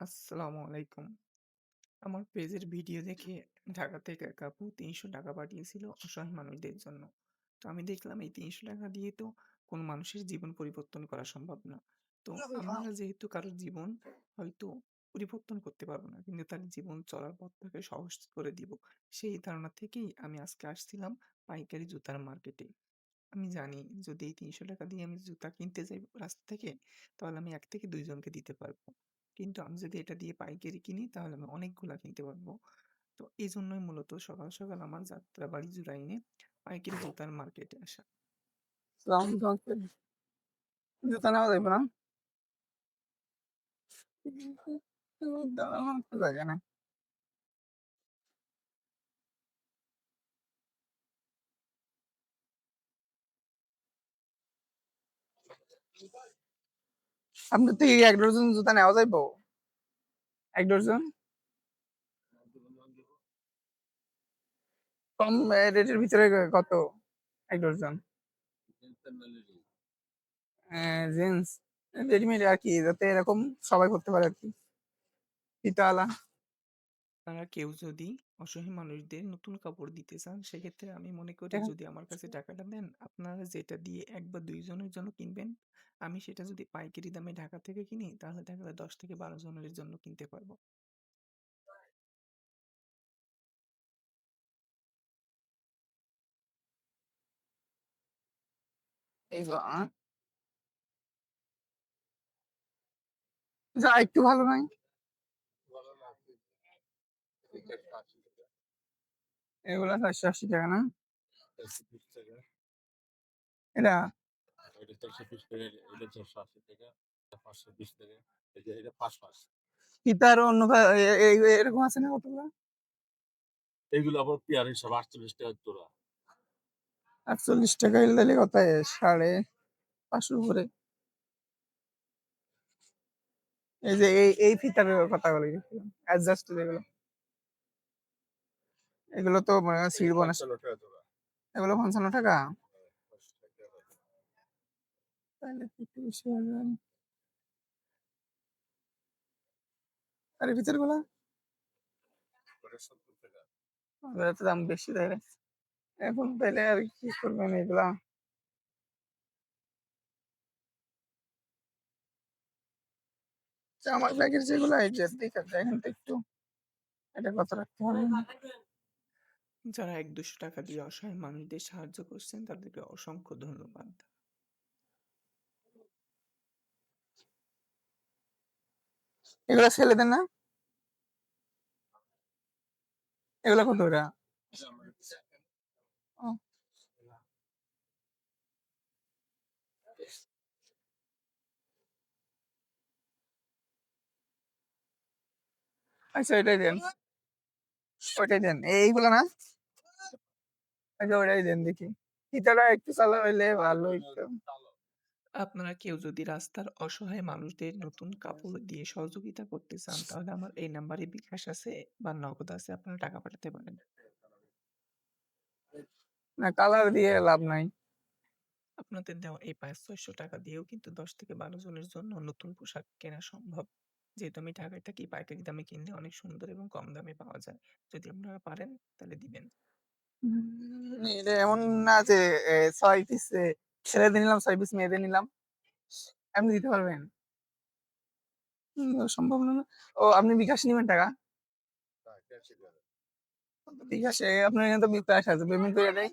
আসসালামু আলাইকুম। আমার পেজের ভিডিও দেখে ঢাকা থেকে এক আপু ৳৩০০ পাঠিয়েছিল অসহায় মানুষদের জন্য। তো আমি দেখলাম এই ৳৩০০ দিয়ে তো কোনো মানুষের জীবন পরিবর্তন করা সম্ভব না। তো আমরা যেহেতু কারও জীবন হয়তো পরিবর্তন করতে পারব না। কিন্তু তার জীবন চলার পথটাকে সহজ করে দিব। সেই ধারণা থেকেই আমি আজকে আসছিলাম পাইকারি জুতার মার্কেটে। আমি জানি যদি এই ৳৩০০ দিয়ে আমি জুতা কিনতে যাই রাস্তা থেকে, তাহলে আমি এক থেকে দুইজনকে দিতে পারব। কিন্তু আমি যদি এটা দিয়ে পাইকারি কিনি তাহলে আমি অনেকগুলা কিনতে পারব তো এজন্যই মূলত সকাল, সকাল আমার যাত্রা বাড়ি জুরাইনে পাইকারি জুতার মার্কেটে আসা। জুতা নেওয়া যাইব না? জায়গা নাই। তো এক ডজন জুতা নেওয়া যাইব? এক ডজন? কম রেটের ভিতরে কত এক ডজন? জিন্স রেডিমেড আর কি, যাতে এরকম সবাই করতে পারে আর কি ফিতাওয়ালা। আপনারা কেউ যদি অসহায় মানুষদের নতুন কাপড় দিতে চান, সেক্ষেত্রে আমি মনে করি হ্যাঁ। যদি আমার কাছে টাকাটা দেন, আপনারা যেটা দিয়ে ১ বা ২ জনের জন্য কিনবেন, আমি সেটা যদি পাইকারি দামে ঢাকা থেকে কিনি, তাহলে দেখা যায় ১০ থেকে ১২ জনের জন্য কিনতে পারব। যা যা একটু ভালো নাই? এগুলা ৳৪৮০ না? এটা এটা ৪২০ টাকা, এটা ৪৮০ টাকা, এটা ৫২০ এই যে এটা ৫০০ ফিতার অন্য এরকম আছে না কতগুলা? এগুলো আবার পেয়ার হিসাব ৪৮ টাকা জোড়া। ৳৪৮ হইলে তাইলে কত হয়? ৫৫০ উপরে। এই যে এই, এই ফিতার কথা বলি অ্যাডজাস্ট যেগুলো। এগুলো তো মনে হয় ছিঁড়বো না। ৫৫ টাকা জোড়া। এগুলো ৳৫৫ ৫০ টাকা। তাইলে তো একটু বেশি আর এই ভিতরগুলা? ওটা ৭০ টাকা। ওগুলা তো দাম বেশি তাইলে। এখন তাইলে আর কি করবেন এগুলা? জামার প্যাকেট যেগুলো এই যে দেখে দেখেন তো একটু। এটা কত রাখতে পারবেন? যারা ৳১-৳২০০ দিয়ে অসহায় মানুষদের সাহায্য করছেন, তাদেরকে অসংখ্য ধন্যবাদ। এগুলা ছেলেদের না? এগুলা কত করে? ও। আচ্ছা এটাই দেন। ওইটাই দেন। এইগুলো না? আচ্ছা ওইটাই দেন দেখি। ফিতাটা একটু কালো হইলে ভালো। আপনারা কেউ যদি রাস্তার অসহায় মানুষদের নতুন কাপড় দিয়ে সহযোগিতা করতে চান, তাহলে আমার এই নাম্বারে বিকাশ আছে বা নগদ আছে, আপনারা টাকা পাঠাতে পারেন। না কালার দিয়ে লাভ নাই। আপনাদের দেওয়া এই ৳৫০০-৬০০ দিয়েও কিন্তু ১০ থেকে ১২ জনের জন্য নতুন পোশাক কেনা সম্ভব। যেহেতু আমি ঢাকায় থাকি, পাইকারি দামে কিনলে অনেক সুন্দর এবং কম দামে পাওয়া যায়। যদি আপনারা পারেন তাহলে দিবেন। এটা এমন না যে ছয় ৬ পিস ছেলেদের নিলাম, ছয় পিস মেয়েদের নিলাম। আপনি দিতে পারবেন? সম্ভব না। ও আপনি বিকাশ নিবেন টাকা? বিকাশে আপনার এখানে তো বিকাশ আছে। পেমেন্ট করে দেই।